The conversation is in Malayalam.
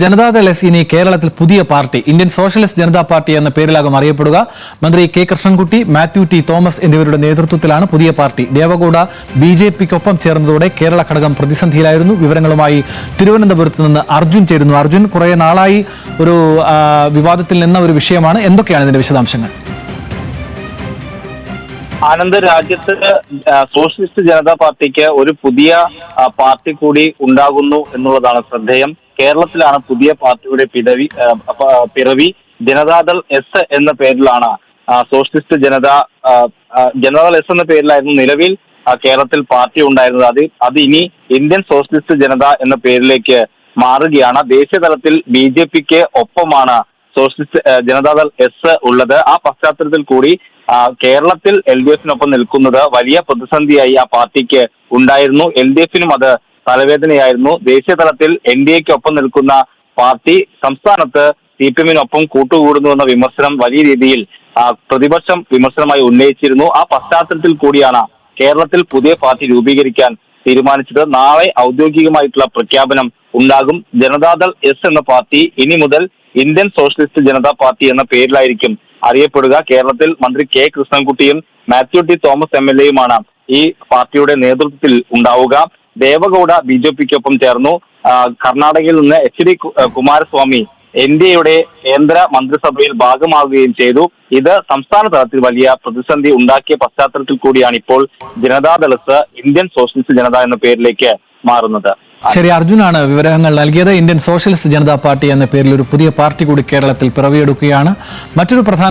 ജനതാദൾ എസ് ഇനി കേരളത്തിൽ പുതിയ party Indian Socialist Janata Party എന്ന പേരിലാകും അറിയപ്പെടുക. മന്ത്രി കെ കൃഷ്ണൻകുട്ടി മാത്യു ടി തോമസ് എന്നിവരുടെ നേതൃത്വത്തിലാണ് പുതിയ പാർട്ടി. ദേവഗൌഡ ബി ജെ പിക്കൊപ്പം ചേർന്നതോടെ കേരള ഘടകം പ്രതിസന്ധിയിലായിരുന്നു. വിവരങ്ങളുമായി തിരുവനന്തപുരത്ത് നിന്ന് അർജുൻ ചേരുന്നു. അർജുൻ കുറെ നാളായി ഒരു വിവാദത്തിൽ നിന്ന ഒരു വിഷയമാണ്. എന്തൊക്കെയാണ് ഇതിന്റെ വിശദാംശങ്ങൾ? ആനന്ദ് രാജ്യത്ത് സോഷ്യലിസ്റ്റ് ജനതാ പാർട്ടിക്ക് ഒരു പുതിയ പാർട്ടി കൂടി ഉണ്ടാകുന്നു എന്നുള്ളതാണ് ശ്രദ്ധേയം. കേരളത്തിലാണ് പുതിയ പാർട്ടിയുടെ പിറവി പിറവി ജനതാദൾ എസ് എന്ന പേരിലാണ് സോഷ്യലിസ്റ്റ് ജനത ജനതാദൾ എസ് എന്ന പേരിലായിരുന്നു നിലവിൽ കേരളത്തിൽ പാർട്ടി ഉണ്ടായിരുന്നത്. അത് അത് ഇനി ഇന്ത്യൻ സോഷ്യലിസ്റ്റ് ജനത എന്ന പേരിലേക്ക് മാറുകയാണ്. ദേശീയ തലത്തിൽ ബി ജെ പിക്ക് ഒപ്പമാണ് സോഷ്യലിസ്റ്റ് ജനതാദൾ എസ് ഉള്ളത്. ആ പശ്ചാത്തലത്തിൽ കൂടി കേരളത്തിൽ എൽ ഡി എഫിനൊപ്പം നിൽക്കുന്നത് വലിയ പ്രതിസന്ധിയായി ആ പാർട്ടിക്ക് ഉണ്ടായിരുന്നു. എൽ ഡി എഫിനും അത് തലവേദനയായിരുന്നു. ദേശീയ തലത്തിൽ എൻ ഡി എക്ക് ഒപ്പം നിൽക്കുന്ന പാർട്ടി സംസ്ഥാനത്ത് സി പി എമ്മിനൊപ്പം കൂട്ടുകൂടുന്നു എന്ന വിമർശനം വലിയ രീതിയിൽ പ്രതിപക്ഷം വിമർശനമായി ഉന്നയിച്ചിരുന്നു. ആ പശ്ചാത്തലത്തിൽ കൂടിയാണ് കേരളത്തിൽ പുതിയ പാർട്ടി രൂപീകരിക്കാൻ തീരുമാനിച്ചത്. നാളെ ഔദ്യോഗികമായിട്ടുള്ള പ്രഖ്യാപനം ഉണ്ടാകും. ജനതാദൾ എസ് എന്ന പാർട്ടി ഇനി മുതൽ ഇന്ത്യൻ സോഷ്യലിസ്റ്റ് ജനതാ പാർട്ടി എന്ന പേരിലായിരിക്കും അറിയപ്പെടുക. കേരളത്തിൽ മന്ത്രി K കൃഷ്ണൻകുട്ടിയും Mathew T Thomas M L എയുമാണ് ഈ പാർട്ടിയുടെ നേതൃത്വത്തിൽ ഉണ്ടാവുക. ദേവഗൌഡ ബി ജെ പിക്കൊപ്പം ചേർന്നു. കർണാടകയിൽ നിന്ന് H D Kumaraswamy N D എയുടെ കേന്ദ്ര മന്ത്രിസഭയിൽ ഭാഗമാവുകയും ചെയ്തു. ഇത് സംസ്ഥാന തലത്തിൽ വലിയ പ്രതിസന്ധി ഉണ്ടാക്കിയ പശ്ചാത്തലത്തിൽ കൂടിയാണ് ഇപ്പോൾ ജനതാദളസ് ഇന്ത്യൻ സോഷ്യലിസ്റ്റ് ജനത എന്ന പേരിലേക്ക് മാറുന്നത്. ശരി അർജുനാണ് വിവരങ്ങൾ നൽകിയത്. ഇന്ത്യൻ സോഷ്യലിസ്റ്റ് ജനതാ പാർട്ടി എന്ന പേരിൽ ഒരു പുതിയ പാർട്ടി കൂടി കേരളത്തിൽ പിറവിയെടുക്കുകയാണ്. മറ്റൊരു പ്രധാന